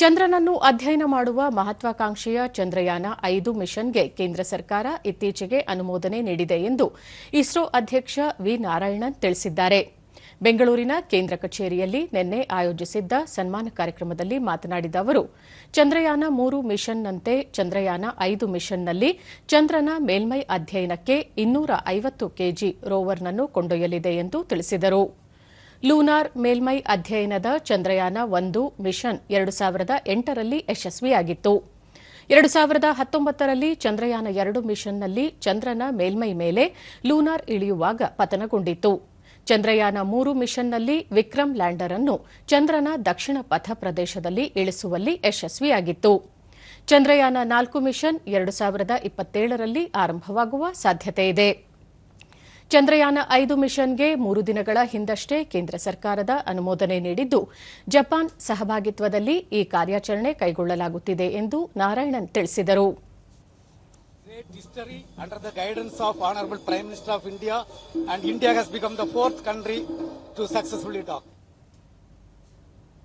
ಚಂದ್ರನನ್ನು ಅಧ್ಯಯನ ಮಾಡುವ ಮಹತ್ವಾಕಾಂಕ್ಷೆಯ ಚಂದ್ರಯಾನ ಐದು ಮಿಷನ್ಗೆ ಕೇಂದ್ರ ಸರ್ಕಾರ ಇತ್ತೀಚೆಗೆ ಅನುಮೋದನೆ ನೀಡಿದೆ ಎಂದು ಇಸ್ರೋ ಅಧ್ಯಕ್ಷ ವಿ. ನಾರಾಯಣನ್ ತಿಳಿಸಿದ್ದಾರೆ. ಬೆಂಗಳೂರಿನ ಕೇಂದ್ರ ಕಚೇರಿಯಲ್ಲಿ ನಿನ್ನೆ ಆಯೋಜಿಸಿದ್ದ ಸನ್ಮಾನ ಕಾರ್ಯಕ್ರಮದಲ್ಲಿ ಮಾತನಾಡಿದ ಅವರು, ಚಂದ್ರಯಾನ ಮೂರು ಮಿಷನ್ನಂತೆ ಚಂದ್ರಯಾನ ಐದು ಮಿಷನ್ನಲ್ಲಿ ಚಂದ್ರನ ಮೇಲ್ಮೈ ಅಧ್ಯಯನಕ್ಕೆ ಇನ್ನೂರ ಐವತ್ತು ಕೆಜಿ ರೋವರ್ನನ್ನು ಕೊಂಡೊಯ್ಯಲಿದೆ ಎಂದು ತಿಳಿಸಿದರು. ಲೂನಾರ್ ಮೇಲ್ಮೈ ಅಧ್ಯಯನದ ಚಂದ್ರಯಾನ ಒಂದು ಮಿಷನ್ ಎರಡು ಸಾವಿರದ ಎಂಟರಲ್ಲಿ ಯಶಸ್ವಿಯಾಗಿತ್ತು. ಎರಡು ಸಾವಿರದ ಹತ್ತೊಂಬತ್ತರಲ್ಲಿ ಚಂದ್ರಯಾನ ಎರಡು ಮಿಷನ್ನಲ್ಲಿ ಚಂದ್ರನ ಮೇಲ್ಮೈ ಮೇಲೆ ಲೂನಾರ್ ಇಳಿಯುವಾಗ ಪತನಗೊಂಡಿತ್ತು. ಚಂದ್ರಯಾನ ಮೂರು ಮಿಷನ್ನಲ್ಲಿ ವಿಕ್ರಮ್ ಲ್ಯಾಂಡರ್ ಅನ್ನು ಚಂದ್ರನ ದಕ್ಷಿಣ ಪಥ ಪ್ರದೇಶದಲ್ಲಿ ಇಳಿಸುವಲ್ಲಿ ಯಶಸ್ವಿಯಾಗಿತ್ತು. ಚಂದ್ರಯಾನ ನಾಲ್ಕು ಮಿಷನ್ ಎರಡು ಸಾವಿರದ ಇಪ್ಪತ್ತೇಳರಲ್ಲಿ ಆರಂಭವಾಗುವ ಸಾಧ್ಯತೆಯಿದೆ ಚಂದ್ರಯಾನ ಐದು ಮಿಷನ್ಗೆ ಮೂರು ದಿನಗಳ ಹಿಂದಷ್ಟೇ ಕೇಂದ್ರ ಸರ್ಕಾರದ ಅನುಮೋದನೆ ನೀಡಿದ್ದು ಜಪಾನ್ ಸಹಭಾಗಿತ್ವದಲ್ಲಿ ಈ ಕಾರ್ಯಾಚರಣೆ ಕೈಗೊಳ್ಳಲಾಗುತ್ತಿದೆ ಎಂದು ನಾರಾಯಣನ್ ತಿಳಿಸಿದರು history under the.